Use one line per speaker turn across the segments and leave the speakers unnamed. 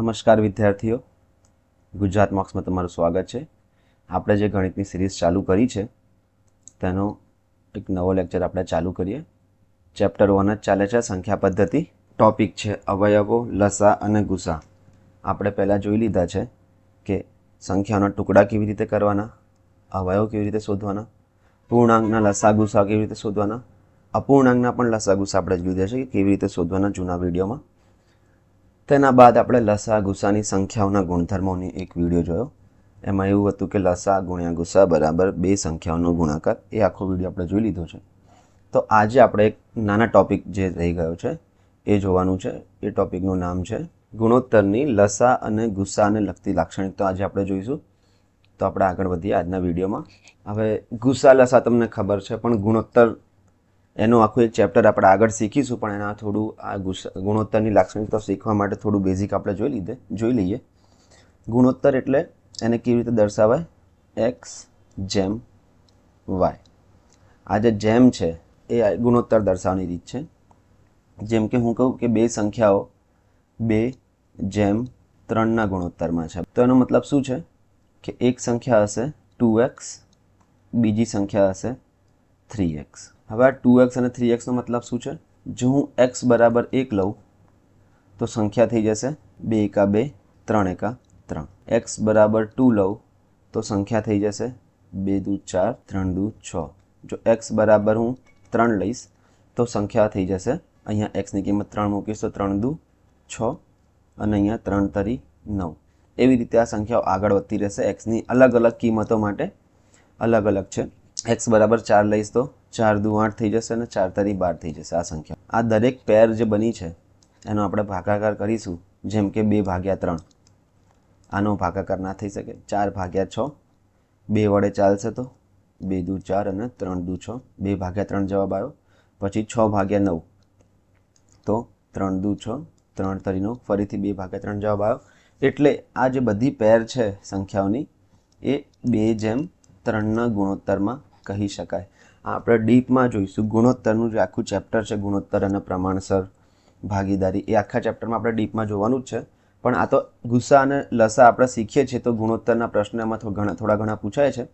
નમસ્કાર વિદ્યાર્થીઓ. ગુજરાત માર્ક્સમાં તમારું સ્વાગત છે. આપણે જે ગણિતની સિરીઝ ચાલુ કરી છે, તેનો એક નવો લેક્ચર આપણે ચાલુ કરીએ. ચેપ્ટર વન જ ચાલે છે, સંખ્યા પદ્ધતિ. ટોપિક છે, અવયવો, લસા અને ગુસા. આપણે પહેલાં જોઈ લીધા છે કે સંખ્યાઓના ટુકડા કેવી રીતે કરવાના, અવયવ કેવી રીતે શોધવાના, પૂર્ણાંકના લસા ગુસા કેવી રીતે શોધવાના, અપૂર્ણાંકના પણ લસા ગુસા આપણે જોઈ લીધા છે કે કેવી રીતે શોધવાના જૂના વિડીયોમાં. તેના બાદ આપણે લસા ગુસાની સંખ્યાઓના ગુણધર્મોની એક વીડિયો જોયો. એમાં એવું હતું કે લસા ગુણ્યા ગુસા બરાબર બે સંખ્યાઓનો ગુણાકાર. એ આખો વીડિયો આપણે જોઈ લીધો છે. તો આજે આપણે એક નાના ટોપિક જે રહી ગયો છે, એ જોવાનું છે. એ ટોપિકનું નામ છે ગુણોત્તરની લસા અને ગુસ્સાને લગતી લાક્ષણિકતા. આજે આપણે જોઈશું. તો આપણે આગળ વધીએ આજના વિડીયોમાં. હવે ગુસ્સા લસા તમને ખબર છે, પણ ગુણોત્તર એનું આખું એક ચેપ્ટર આપણે આગળ શીખીશું, પણ એના થોડું આ ગુણોત્તરની લાક્ષણિકતા શીખવા માટે થોડું બેઝિક આપણે જોઈ લીધે, જોઈ લઈએ. ગુણોત્તર એટલે એને કેવી રીતે દર્શાવાય? એક્સ જેમ વાય આ જે જેમ છે, એ ગુણોત્તર દર્શાવવાની રીત છે. જેમ કે હું કહું કે બે સંખ્યાઓ બે જેમ ત્રણના ગુણોત્તરમાં છે. તો એનો મતલબ શું છે? કે એક સંખ્યા હશે ટુ એક્સ બીજી સંખ્યા હશે થ્રી એક્સ હવે આ ટુ એક્સ અને થ્રી એક્સનો મતલબ શું છે? જો હું એક્સ બરાબર એક લઉં, તો સંખ્યા થઈ જશે બે એકા બે, ત્રણ એકા ત્રણ. એક્સ બરાબર ટુ લઉં, તો સંખ્યા થઈ જશે બે દુ ચાર, ત્રણ દુ છ. જો એક્સ બરાબર હું ત્રણ લઈશ, તો સંખ્યા થઈ જશે, અહીંયા એક્સની કિંમત ત્રણ મૂકીશ, તો ત્રણ દુ છ, અને અહીંયા ત્રણ તરી નવ. એવી રીતે આ સંખ્યાઓ આગળ વધતી રહેશે. એક્સની અલગ અલગ કિંમતો માટે અલગ અલગ છે. એક્સ બરાબર ચાર લઈશ તો ચાર દુ આઠ થઈ જશે અને ચાર તરી બાર થઈ જશે આ સંખ્યા. આ દરેક પેર જે બની છે, એનો આપણે ભાગાકાર કરીશું, જેમ કે બે ભાગ્યા ત્રણ. આનો ભાગાકાર ના થઈ શકે. ચાર ભાગ્યા છ, બે વડે ચાલશે તો બે દુ ચાર અને ત્રણ દુ છ. બે ભાગ્યા ત્રણ જવાબ આવ્યો. પછી છ ભાગ્યા નવ. તો ત્રણ દુ છ, ત્રણ તરીનો ફરીથી બે ભાગ્યા ત્રણ જવાબ આવ્યો. એટલે આ જે બધી પેર છે સંખ્યાઓની, એ બે જેમ ત્રણના ગુણોત્તરમાં કહી શકાય. આપણે ડીપમાં જોઈશું. ગુણોત્તરનું જે આખું ચેપ્ટર છે, ગુણોત્તર અને પ્રમાણસર ભાગીદારી, એ આખા ચેપ્ટરમાં આપણે ડીપમાં જોવાનું જ છે. પણ આ તો ગુસ્સા અને લસા આપણે શીખીએ છીએ, તો ગુણોત્તરના પ્રશ્ન એમાં ઘણા, થોડા ઘણા પૂછાય છે.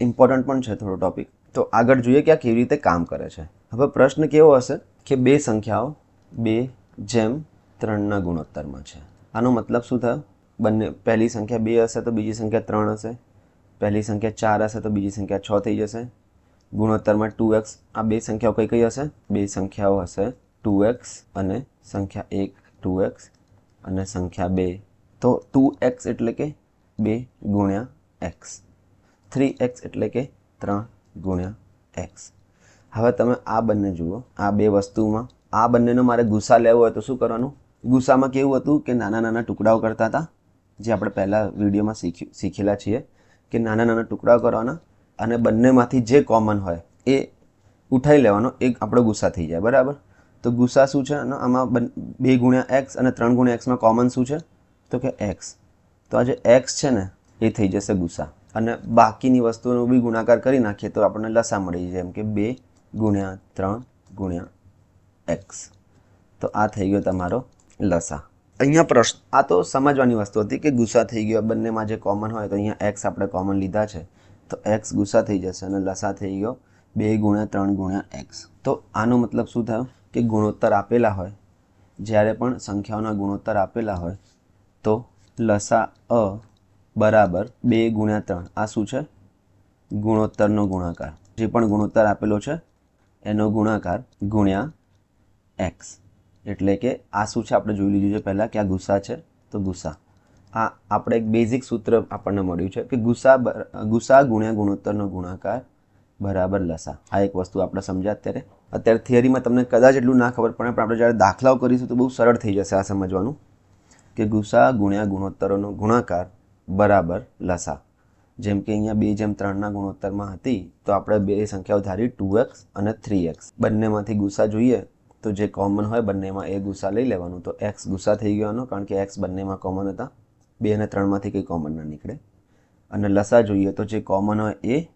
ઇમ્પોર્ટન્ટ પણ છે થોડો ટોપિક તો આગળ જોઈએ કે આ કેવી રીતે કામ કરે છે. હવે પ્રશ્ન કેવો હશે કે બે સંખ્યાઓ, બે જેમ ત્રણના ગુણોત્તરમાં છે. આનો મતલબ શું થયો? બંને, પહેલી સંખ્યા બે હશે તો બીજી સંખ્યા ત્રણ હશે. પહેલી સંખ્યા ચાર હશે તો બીજી સંખ્યા છ થઈ જશે. ગુણોત્તરમાં ટુ એક્સ આ બે સંખ્યાઓ કઈ કઈ હશે? બે સંખ્યાઓ હશે ટુ એક્સ અને સંખ્યા એક ટુ એક્સ અને સંખ્યા બે. તો ટુ એક્સ એટલે કે બે ગુણ્યા એક્સ. થ્રી એક્સ એટલે કે ત્રણ ગુણ્યા એક્સ. હવે તમે આ બંને જુઓ, આ બે વસ્તુમાં, આ બંનેનો મારે ગુસ્સા લેવો હોય તો શું કરવાનું? ગુસ્સામાં કેવું હતું કે નાના નાના ટુકડાઓ કરતા હતા, જે આપણે પહેલાં વિડીયોમાં શીખી શીખેલા છીએ. કે નાના નાના ટુકડા કરવાના અને બંનેમાંથી જે કોમન હોય એ ઉઠાઈ લેવાનો, એક આપણો ગુસ્સા થઈ જાય, બરાબર? તો ગુસ્સા શું છે? અને આમાં બે ગુણ્યા એક્સ અને ત્રણ ગુણ્યા એક્સમાં કોમન શું છે? તો કે એક્સ તો આ જે એક્સ છે ને, એ થઈ જશે ગુસ્સા. અને બાકીની વસ્તુઓનો બી ગુણાકાર કરી નાખીએ તો આપણને લસા મળી જાય જેમ કે બે ગુણ્યા ત્રણ ગુણ્યા એક્સ તો આ થઈ ગયો તમારો લસા. અહીંયા પ્રશ્ન આ તો સમજવાની વસ્તુ હતી કે ગુસ્સા થઈ ગયો બંનેમાં જે કોમન હોય તો અહીંયા એક્સ આપણે કોમન લીધા છે. તો એક્સ ગુસ્સા થઈ જશે અને લસા થઈ ગયો બે ગુણ્યા ત્રણ ગુણ્યા એક્સ તો આનો મતલબ શું થયો? કે ગુણોત્તર આપેલા હોય. જ્યારે પણ સંખ્યાઓના ગુણોત્તર આપેલા હોય, તો લસા અ બરાબર બે ગુણ્યા ત્રણ. આ શું છે? ગુણોત્તરનો ગુણાકાર. જે પણ ગુણોત્તર આપેલો છે, એનો ગુણાકાર ગુણ્યા એક્સ એટલે કે આ શું છે? આપણે જોઈ લીધું છે પહેલાં કે આ ગુસ્સા છે. તો ગુસ્સા. આ આપણે એક બેઝિક સૂત્ર આપણને મળ્યું છે કે ગુસ્સા ગુસ્સા ગુણ્યા ગુણોત્તરનો ગુણાકાર બરાબર લસા. આ એક વસ્તુ આપણે સમજ્યા અત્યારે. અત્યારે થિયરીમાં તમને કદાચ એટલું ના ખબર પડે, પણ આપણે જ્યારે દાખલાઓ કરીશું તો બહુ સરળ થઈ જશે આ સમજવાનું. કે ગુસા ગુણ્યા ગુણોત્તરોનો ગુણાકાર બરાબર લસા. જેમ કે અહીંયા બે જેમ ત્રણના ગુણોત્તરમાં હતી, તો આપણે બે સંખ્યાઓ ધારી ટુ એક્સ અને થ્રી એક્સ. બંનેમાંથી ગુસા જોઈએ તો જે કોમન હોય બંનેમાં એ ગુસા લઈ લેવાનું. તો એક્સ ગુસા થઈ ગયોનો કારણ કે એક્સ બંનેમાં કોમન હતા. બે અને ત્રણમાંથી કંઈ કોમન ના નીકળે. અને લસા જોઈએ તો જે કોમન હોય એ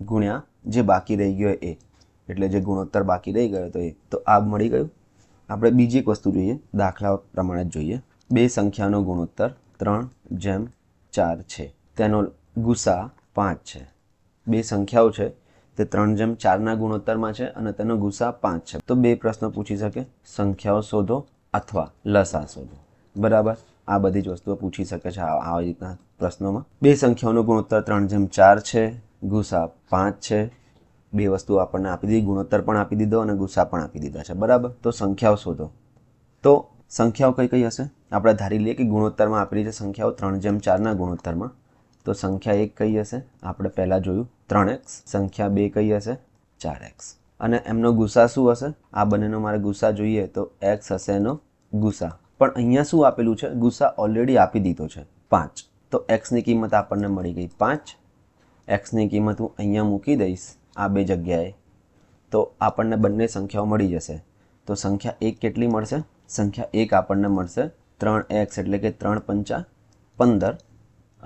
ગુણ્યા જે બાકી રહી ગયો એ. એટલે જે ગુણોત્તર બાકી રહી ગયો તો એ. તો આ મળી ગયું. આપણે બીજી એક વસ્તુ જોઈએ. દાખલા પ્રમાણે જ જોઈએ. બે સંખ્યાનો ગુણોત્તર ત્રણ જેમ ચાર છે. તેનો ગુસા પાંચ છે. બે સંખ્યાઓ છે. તે ત્રણ જેમ ચારના ગુણોત્તરમાં છે અને તેનો ગુસા પાંચ છે. તો બે પ્રશ્નો પૂછી શકે. સંખ્યાઓ શોધો અથવા લસા શોધો. બરાબર? આ બધી જ વસ્તુઓ પૂછી શકે છે આવી રીતના પ્રશ્નોમાં. બે સંખ્યાઓનો ગુણોત્તર ત્રણ જેમ ચાર છે ગુસા પાંચ છે. બે વસ્તુ આપણને આપી દીધી, ગુણોત્તર પણ આપી દીધો અને ગુસા પણ આપી દીધા છે. બરાબર? તો સંખ્યાઓ શોધો. તો સંખ્યાઓ કઈ કઈ હશે? આપણે ધારી લઈએ કે ગુણોત્તરમાં આપેલી છે સંખ્યાઓ ત્રણ જેમ ચારના ગુણોત્તરમાં તો સંખ્યા એક કઈ હશે? આપણે પહેલાં જોયું, ત્રણ એક્સ, સંખ્યા બે કઈ હશે? ચાર એક્સ. અને એમનો ગુસા શું હશે? આ બંનેનો મારે ગુસા જોઈએ તો એક્સ હશે એનો ગુસા. પણ અહીંયા શું આપેલું છે? ગુસા ઓલરેડી આપી દીધો છે. પાંચ. તો એક્સની કિંમત આપણને મળી ગઈ પાંચ. એક્સની કિંમત હું અહીંયા મૂકી દઈશ, આ બે જગ્યાએ. તો આપણને બંને સંખ્યાઓ મળી જશે. તો સંખ્યા એક કેટલી મળશે? સંખ્યા એક આપણને મળશે ત્રણ એક્સ એટલે કે ત્રણ પંચા પંદર.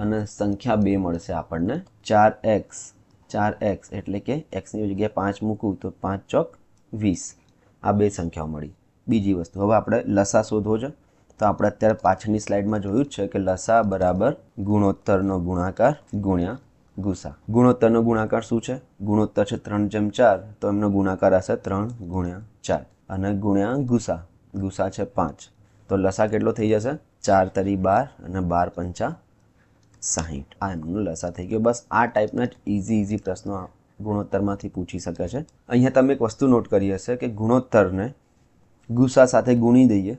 અને સંખ્યા બે મળશે આપણને. ચાર એક્સ ચાર એક્સ એટલે કે એક્સની જગ્યાએ પાંચ મૂકું તો પાંચ ચોક વીસ. આ બે સંખ્યાઓ મળી. બીજી વસ્તુ, હવે આપણે લસા શોધવો છે. તો આપણે અત્યારે પાછળની સ્લાઇડમાં જોયું જ છે કે લસા બરાબર ગુણોત્તરનો ગુણાકાર ગુણ્યા ગુસા. ગુણોત્તરનો ગુણાકાર શું છે? ગુણોત્તર છે ત્રણ જેમ ચાર, તો એમનો ગુણાકાર હશે ત્રણ ગુણ્યા ચાર. અને ગુણ્યા ગુસા ગુસા છે પાંચ. તો લસા કેટલો થઈ જશે? ચાર તરી બાર અને બાર પંચા સાહીઠ. આ એમનો લસા થઈ ગયો. બસ આ ટાઈપના જ ઇઝી ઇઝી પ્રશ્નો ગુણોત્તરમાંથી પૂછી શકે છે. અહીંયા તમે એક વસ્તુ નોટ કરી હશે કે ગુણોત્તરને ગુસા સાથે ગુણી દઈએ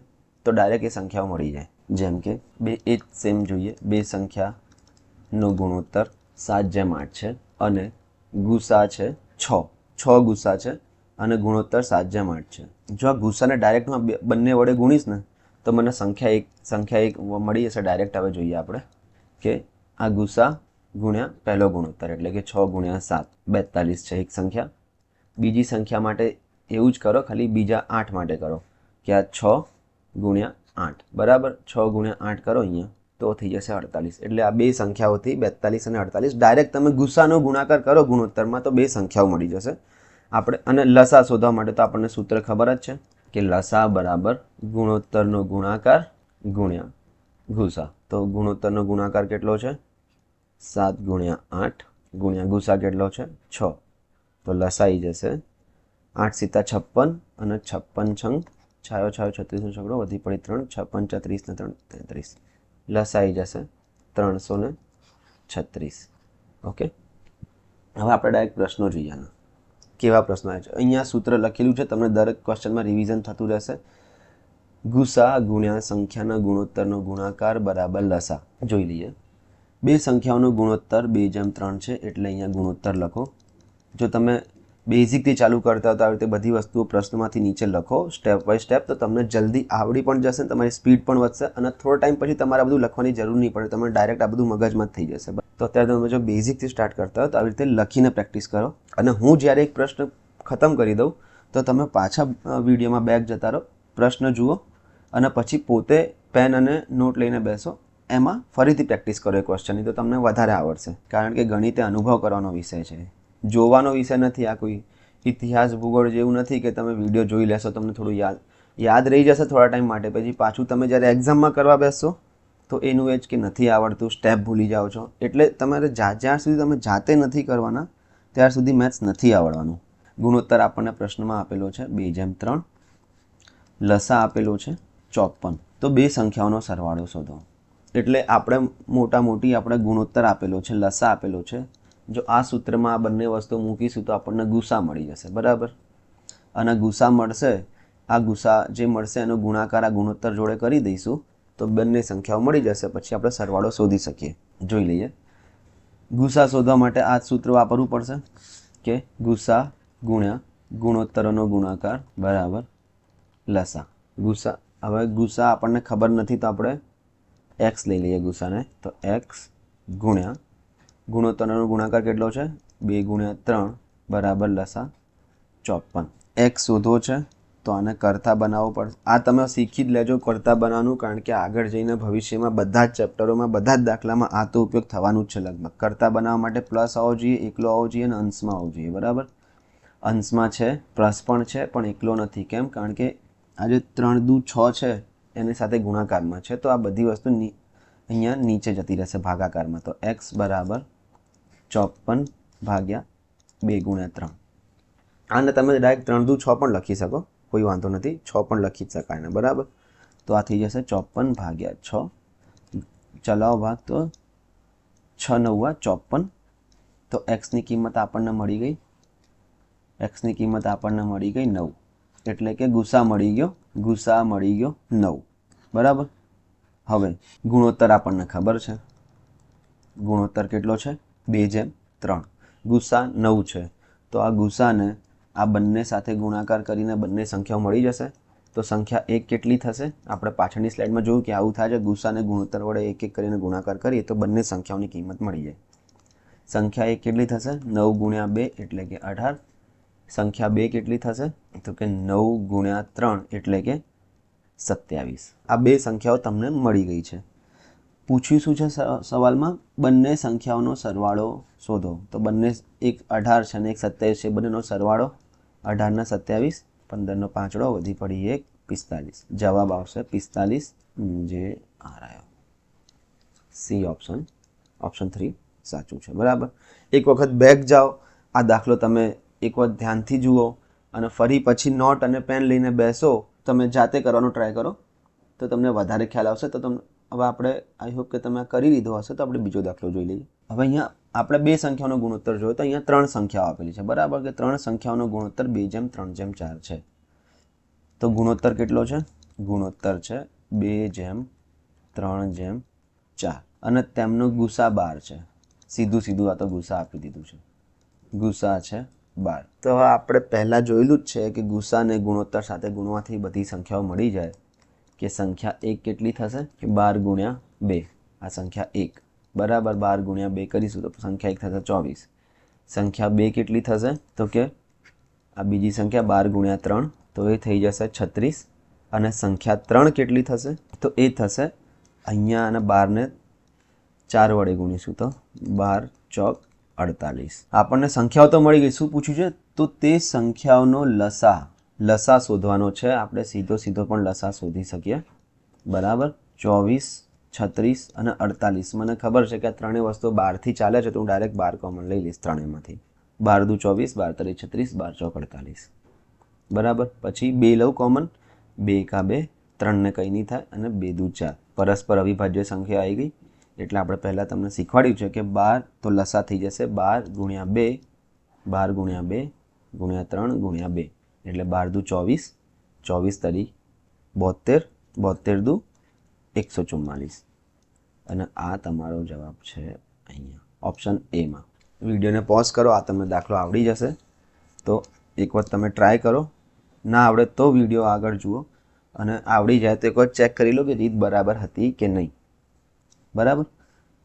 તો ડાયરેક્ટ એ સંખ્યાઓ મળી જાય. જેમ કે બે એ જ સેમ જોઈએ. બે સંખ્યાનો ગુણોત્તર સાત જેમ આઠ છે અને ગુસા છે છ. છ ગુસા છે અને ગુણોત્તર સાત જેમ આઠ છે. જો આ ગુસાને ડાયરેક્ટ બંને વડે ગુણીશ ને, તો મને સંખ્યા એક સંખ્યા એક મળી જશે ડાયરેક્ટ હવે જોઈએ આપણે. કે આ ગુસા ગુણ્યા પહેલો ગુણોત્તર, એટલે કે છ ગુણ્યા સાત, બેતાલીસ છે એક સંખ્યા. બીજી સંખ્યા માટે એવું જ કરો, ખાલી બીજા આઠ માટે કરો, કે આ છ ગુણ્યા આઠ. બરાબર? છ ગુણ્યા આઠ કરો અહીંયા, તો થઈ જશે અડતાલીસ. એટલે આ બે સંખ્યાઓથી બેતાલીસ અને અડતાલીસ, ડાયરેક્ટ તમે ગુસ્સાનો ગુણાકાર કરો ગુણોત્તરમાં, તો બે સંખ્યાઓ મળી જશે. આપણે, અને લસા શોધવા માટે તો આપણને સૂત્ર ખબર જ છે, કે લસા બરાબર ગુણોત્તરનો ગુણાકાર ગુણ્યા ગુસા તો ગુણોત્તરનો ગુણાકાર કેટલો છે? સાત ગુણ્યા આઠ ગુણ્યા ગુસા કેટલો છે? છ. તો લસાઈ જશે. આઠ સીતા છપ્પન અને છપ્પન છંગ છાયો છાયો છત્રીસનો છગડો વધી પડી ત્રણ, છપ્પન છત્રીસ ને ત્રણ, તેત્રીસ. લસાઈ જશે ત્રણસો ને છત્રીસ. ઓકે? હવે આપણે ડાયરેક્ટ પ્રશ્નો જોઈએ આના. કેવા પ્રશ્નો આવે છે? અહીંયા સૂત્ર લખેલું છે, તમને દરેક ક્વેશ્ચનમાં રિવિઝન થતું રહેશે. ગુસા ગુણ્યા સંખ્યાના ગુણોત્તરનો ગુણાકાર બરાબર લસા. જોઈ લઈએ. બે સંખ્યાઓનો ગુણોત્તર, બે જેમ ત્રણ છે, એટલે અહીંયા ગુણોત્તર લખો. જો તમે બેઝિકથી ચાલુ કરતા હતા આવી રીતે બધી વસ્તુઓ પ્રશ્નમાંથી નીચે લખો, સ્ટેપ બાય સ્ટેપ, તો તમને જલ્દી આવડી પણ જશે તમારી સ્પીડ પણ વધશે અને થોડો ટાઈમ પછી તમારે આ બધું લખવાની જરૂર નહીં પડે તમને ડાયરેક્ટ આ બધું મગજમાં જ થઈ જશે તો અત્યારે તમે જો બેઝિકથી સ્ટાર્ટ કરતા હો તો આવી રીતે લખીને પ્રેક્ટિસ કરો. અને હું જ્યારે એક પ્રશ્ન ખતમ કરી દઉં તો તમે પાછા વિડીયોમાં બેક જતા રહો. પ્રશ્ન જુઓ. અને પછી પોતે પેન અને નોટ લઈને બેસો. એમાં ફરીથી પ્રેક્ટિસ કરો એ ક્વેશ્ચનની તો તમને વધારે આવડશે. કારણ કે ગણિત એ અનુભવ કરવાનો વિષય છે. જોવાનો વિષય નથી આ કોઈ ઇતિહાસ, ભૂગોળ જેવું નથી કે તમે વીડિયો જોઈ લેશો, તમને થોડું યાદ યાદ રહી જશે થોડા ટાઈમ માટે. પછી પાછું તમે જ્યારે એક્ઝામમાં કરવા બેસશો, તો એનું એ જ કે નથી આવડતું સ્ટેપ ભૂલી જાઓ છો. એટલે તમારે જ્યાં સુધી તમે જાતે નથી કરવાના ત્યાર સુધી મેથ્સ નથી આવડવાનું. ગુણોત્તર આપણને પ્રશ્નમાં આપેલો છે, બે જેમ ત્રણ. લસા આપેલો છે ચોપન. તો બે સંખ્યાઓનો સરવાળો શોધો. એટલે આપણે મોટા મોટી આપણે ગુણોત્તર આપેલો છે, લસા આપેલો છે. જો આ સૂત્રમાં આ બંને વસ્તુ મૂકીશું તો આપણને ગુસા મળી જશે, બરાબર? અને ગુસા મળશે, આ ગુસા જે મળશે એનો ગુણાકાર આ ગુણોત્તર જોડે કરી દઈશું, તો બંને સંખ્યાઓ મળી જશે, પછી આપણે સરવાળો શોધી શકીએ. જોઈ લઈએ. ગુસા શોધવા માટે આ સૂત્ર વાપરવું પડશે, કે ગુસા ગુણ્યા ગુણોત્તરોનો ગુણાકાર બરાબર લસા. ગુસા હવે ગુસા આપણને ખબર નથી તો આપણે એક્સ લઈ લઈએ ગુસાને તો એક્સ ગુણ્યા ગુણોત્તરનો ગુણાકાર કેટલો છે? બે ગુણ્યા ત્રણ બરાબર લસા ચોપન. એક્સ શોધવો છે તો આને કરતા બનાવવો પડશે. આ તમે શીખી જ લેજો કરતા બનાવવાનું, કારણ કે આગળ જઈને ભવિષ્યમાં બધા જ ચેપ્ટરોમાં, બધા જ દાખલામાં આ તો ઉપયોગ થવાનું જ છે લગભગ. કરતા બનાવવા માટે પ્લસ આવવો જોઈએ, એકલો આવવો જોઈએ અને અંશમાં આવવો જોઈએ, બરાબર? અંશમાં છે, પ્લસ પણ છે, પણ એકલો નથી. કેમ? કારણ કે આ જે ત્રણ દુ છ છે, એની સાથે ગુણાકારમાં છે, તો આ બધી વસ્તુ અહીંયા નીચે જતી રહેશે ભાગાકારમાં. તો એક્સ બરાબર ચોપન ભાગ્યા બે ગુણ્યા ત્રણ. આને તમે ડાયરેક્ટ ત્રણ દુ છ પણ લખી શકો, કોઈ વાંધો નથી, છ પણ લખી જ શકાય ને બરાબર? તો આ થઈ જશે ચોપન ભાગ્યા છ. ચલાવ ભાગ તો છ નવ્વા ચોપન. તો એક્સની કિંમત આપણને મળી ગઈ. એક્સની કિંમત આપણને મળી ગઈ નવ. એટલે કે ગુસા મળી ગયો ગુસા મળી ગયો નવ. બરાબર? હવે, ગુણોત્તર આપણને ખબર છે. ગુણોત્તર કેટલો છે? બે જેમ ત્રણ. ગુસા નવ છે. તો આ ગુસાને આ બંને સાથે ગુણાકાર કરીને બંને સંખ્યાઓ મળી જશે. તો સંખ્યા એક કેટલી થશે? આપણે પાછળની સ્લાઇડમાં જોયું કે આવું થાય છે ગુસાને ગુણોત્તર વડે એક એક કરીને ગુણાકાર કરીએ તો બંને સંખ્યાઓની કિંમત મળી જાય. સંખ્યા એક કેટલી થશે? નવ ગુણ્યા બે એટલે કે અઢાર. સંખ્યા બે કેટલી થશે? તો કે નવ ગુણ્યા ત્રણ એટલે કે સત્યાવીસ. આ બે સંખ્યાઓ તમને મળી ગઈ છે. પૂછ્યું શું છે સવાલમાં? બંને સંખ્યાઓનો સરવાળો શોધો. તો બંને એક અઢાર છે અને એક સત્યાવીસ છે. બંનેનો સરવાળો અઢારના સત્યાવીસ પંદરનો પાંચડો, વધી પડી એક, પિસ્તાલીસ. જવાબ આવશે પિસ્તાલીસ જે આર આવ્યો સી ઓપ્શન. ઓપ્શન થ્રી સાચું છે. બરાબર? એક વખત બેક જાઓ. આ દાખલો તમે એક વખત ધ્યાનથી જુઓ. અને ફરી પછી નોટ અને પેન લઈને બેસો. તમે જાતે કરવાનો ટ્રાય કરો. તો તમને વધારે ખ્યાલ આવશે. તો તમને હવે આપણે આઈ હોપ કે તમે કરી લીધો હશે, તો આપણે બીજો દાખલો જોઈ લઈએ. હવે અહીંયા આપણે બે સંખ્યાઓનો ગુણોત્તર જોયો, તો અહીંયા ત્રણ સંખ્યાઓ આપેલી છે. બરાબર કે ત્રણ સંખ્યાઓનો ગુણોત્તર બે જેમ ત્રણ જેમ ચાર છે. તો ગુણોત્તર કેટલો છે? ગુણોત્તર છે બે જેમ ત્રણ જેમ ચાર. અને તેમનો ગુસા બાર છે. સીધું સીધું આ તો ગુસા આપી દીધું છે. ગુસા છે બાર. તો આપણે પહેલાં જોયેલું જ છે કે ગુસ્સાને ગુણોત્તર સાથે ગુણવાથી બધી સંખ્યાઓ મળી જાય કે સંખ્યા એક કેટલી થશે? કે બાર ગુણ્યા બે. આ સંખ્યા એક. બરાબર બાર ગુણ્યા બે કરીશું તો સંખ્યા એક થશે ચોવીસ. સંખ્યા બે કેટલી થશે? તો કે આ બીજી સંખ્યા બાર ગુણ્યા ત્રણ. તો એ થઈ જશે છત્રીસ. અને સંખ્યા ત્રણ કેટલી થશે? તો એ થશે અહીંયા અને બારને ચાર વડે ગુણીશું તો બાર ચોક અડતાલીસ. આપણને સંખ્યાઓ તો મળી ગઈ. શું પૂછ્યું છે? તો તે સંખ્યાઓનો લસા. લસા શોધવાનો છે. આપણે સીધો સીધો પણ લસા શોધી શકીએ. બરાબર? ચોવીસ, છત્રીસ અને અડતાલીસ. મને ખબર છે કે આ ત્રણેય વસ્તુઓ બારથી ચાલે છે, તો હું ડાયરેક્ટ બાર કોમન લઈ લઈશ ત્રણેયમાંથી. બાર દુ ચોવીસ, બાર તરી છત્રીસ, બાર ચોક અડતાલીસ. બરાબર? પછી બે લઉં કોમન બે એકા બે. ત્રણને કંઈ નહીં થાય અને બે દુ ચાર. પરસ્પર અવિભાજ્ય સંખ્યા આવી ગઈ. એટલે આપણે પહેલાં તમને શીખવાડ્યું છે કે બાર તો લસા થઈ જશે બાર ગુણ્યા બે, બાર ગુણ્યા બે, ગુણ્યા ત્રણ, ગુણ્યા બે. એટલે બાર દુ ચોવીસ ચોવીસ તરી બોતેર બોતેર દુ એકસો ચુમ્માલીસ. અને આ તમારો જવાબ છે અહીંયા, ઓપ્શન એમાં વિડીયોને પોઝ કરો, આ તમને દાખલો આવડી જશે. તો એક વખત તમે ટ્રાય કરો. ના આવડે તો વીડિયો આગળ જુઓ. અને આવડી જાય તો એક વખત ચેક કરી લો કે રીત બરાબર હતી કે નહીં. બરાબર?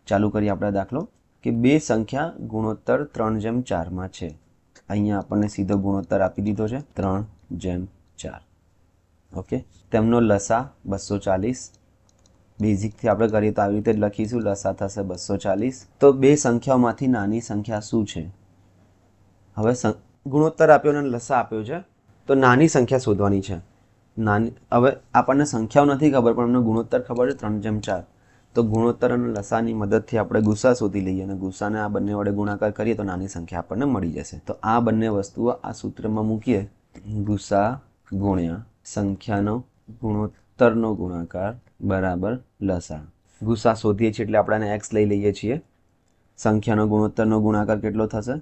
ચાલુ કરીએ આપણે દાખલો, કે બે સંખ્યા ગુણોત્તર ત્રણ જેમ ચારમાં છે. અહીંયા આપણને સીધો ગુણોત્તર આપી દીધો છે, ત્રણ જેમ ચાર. ઓકે? તેમનો લસા બસો ચાલીસ. બેઝિકથી આપણે કરીએ તો આવી રીતે જ લખીશું, લસા થશે બસો ચાલીસ. તો બે સંખ્યાઓમાંથી નાની સંખ્યા શું છે? હવે ગુણોત્તર આપ્યો અને લસા આપ્યો છે, તો નાની સંખ્યા શોધવાની છે. નાની, હવે આપણને સંખ્યાઓ નથી ખબર, પણ એમનો ગુણોત્તર ખબર છે, ત્રણ જેમ ચાર. તો ગુણોત્તર અને લસાની મદદથી આપણે ગુસ્સા શોધી લઈએ અને ગુસ્સાને આ બંને વડે ગુણાકાર કરીએ તો નાની સંખ્યા આપણને મળી જશે. તો આ બંને વસ્તુઓ આ સૂત્રમાં મૂકીએ. ગુસ્સા ગુણ્યા સંખ્યાનો ગુણોત્તરનો ગુણાકાર બરાબર લસા. ગુસ્સા શોધીએ છીએ એટલે આપણે એક્સ લઈ લઈએ છીએ. સંખ્યાનો ગુણોત્તરનો ગુણાકાર કેટલો થશે?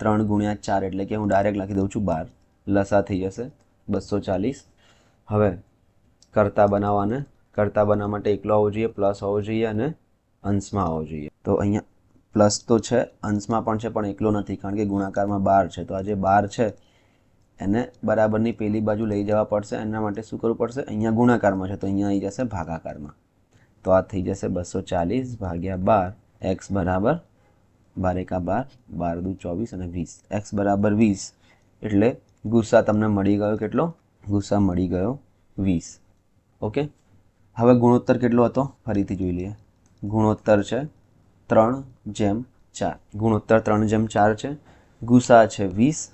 ત્રણ ગુણ્યા ચાર એટલે કે હું ડાયરેક્ટ લખી દઉં છું બાર. લસા થઈ જશે બસો ચાલીસ. હવે કરતા બનાવવાને કરતા બનાવવા માટે એકલો હોવો જોઈએ પ્લસ હોવો જોઈએ અને અંશમાં હોવો જોઈએ. તો અહીંયા પ્લસ તો છે, અંશમાં પણ છે, પણ એકલો નથી, કારણ કે ગુણાકારમાં બાર છે. તો આ જે બાર છે, એને બરાબરની પેલી બાજુ લઈ જવા પડશે. એના માટે શું કરવું પડશે? અહીંયા ગુણાકારમાં છે, તો અહીંયા આવી જશે ભાગાકારમાં. તો આ થઈ જશે બસો ચાલીસ ભાગ્યા બાર એક્સ બરાબર બાર એકા બાર બાર દુ ચોવીસ અને વીસ. એક્સ બરાબર વીસ, એટલે ગુસ્સા તમને મળી ગયો કેટલો? ગુસ્સા મળી ગયો વીસ. ઓકે? હવે ગુણોત્તર કેટલો હતો? ફરીથી જોઈ લઈએ. ગુણોત્તર છે ત્રણ જેમ ચાર. ગુણોત્તર ત્રણ જેમ ચાર છે. ગુસા છે વીસ.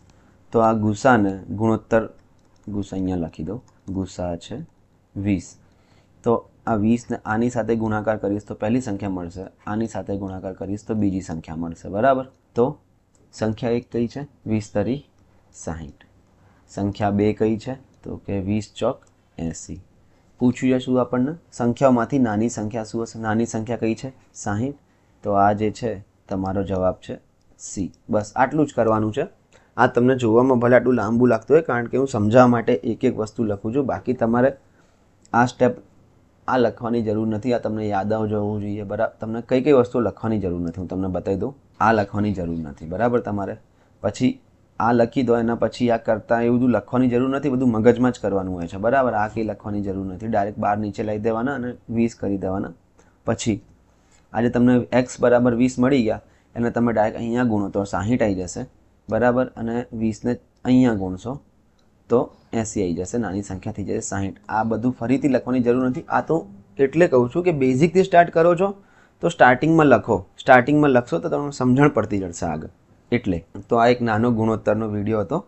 તો આ ગુસાને ગુણોત્તર, ગુસા અહીંયા લખી દો ગુસા છે વીસ. તો આ વીસને આની સાથે ગુણાકાર કરીશ તો પહેલી સંખ્યા મળશે. આની સાથે ગુણાકાર કરીશ તો બીજી સંખ્યા મળશે. બરાબર? તો સંખ્યા એક કઈ છે? વીસ તરી સાહીઠ. સંખ્યા બે કઈ છે? તો કે વીસ ચોક એંસી. પૂછ્યું છે શું આપણને? સંખ્યાઓમાંથી નાની સંખ્યા શું હશે? નાની સંખ્યા કઈ છે? સાહીઠ. તો આ જે છે, તમારો જવાબ છે સી. બસ આટલું જ કરવાનું છે. આ તમને જોવામાં ભલે આટલું લાંબુ લાગતું હોય, કારણ કે હું સમજાવવા માટે એક એક વસ્તુ લખું છું. બાકી તમારે આ સ્ટેપ આ લખવાની જરૂર નથી. આ તમને યાદ જવું જોઈએ. બરાબર તમને કઈ કઈ વસ્તુ લખવાની જરૂર નથી. હું તમને બતાવી દઉં. આ લખવાની જરૂર નથી. બરાબર તમારે? પછી આ લખી દો, એના પછી આ કરતાં એવું બધું લખવાની જરૂર નથી, બધું મગજમાં જ કરવાનું હોય છે. બરાબર? આ કંઈ લખવાની જરૂર નથી. ડાયરેક્ટ બહાર નીચે લઈ દેવાના અને વીસ કરી દેવાના. પછી આજે તમને એક્સ બરાબર વીસ મળી ગયા, એને તમે ડાયરેક્ટ અહીંયા ગુણો તો સાહીઠ આવી જશે. બરાબર? અને વીસને અહીંયા ગુણશો તો એંસી આવી જશે. નાની સંખ્યા થઈ જશે સાહીઠ. આ બધું ફરીથી લખવાની જરૂર નથી. આ તો એટલે કહું છું કે બેઝિકથી સ્ટાર્ટ કરો છો તો સ્ટાર્ટિંગમાં લખો. સ્ટાર્ટિંગમાં લખશો તો તમને સમજણ પડતી જશે આગળ. એટલે તો આ એક નાનો ગુણોત્તરનો વીડિયો હતો.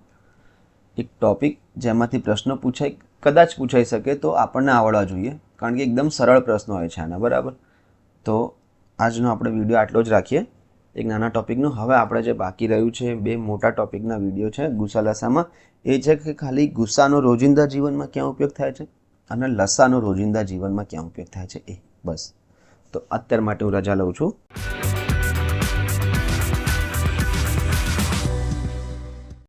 એક ટોપિક જેમાંથી પ્રશ્ન પૂછાય, કદાચ પૂછાઈ શકે તો આપણને આવડવા જોઈએ, કારણ કે એકદમ સરળ પ્રશ્નો હોય છે આના, બરાબર? તો આજનો આપણે વીડિયો આટલો જ રાખીએ. એક નાના ટોપિકનું હવે આપણે જે બાકી રહ્યું છે, બે મોટા ટોપિકના વીડિયો છે ગુસ્સા લસામાં એ છે કે ખાલી ગુસ્સાનો રોજિંદા જીવનમાં ક્યાં ઉપયોગ થાય છે અને લસાનો રોજિંદા જીવનમાં ક્યાં ઉપયોગ થાય છે એ, બસ. તો અત્યાર માટે હું રજા લઉં છું.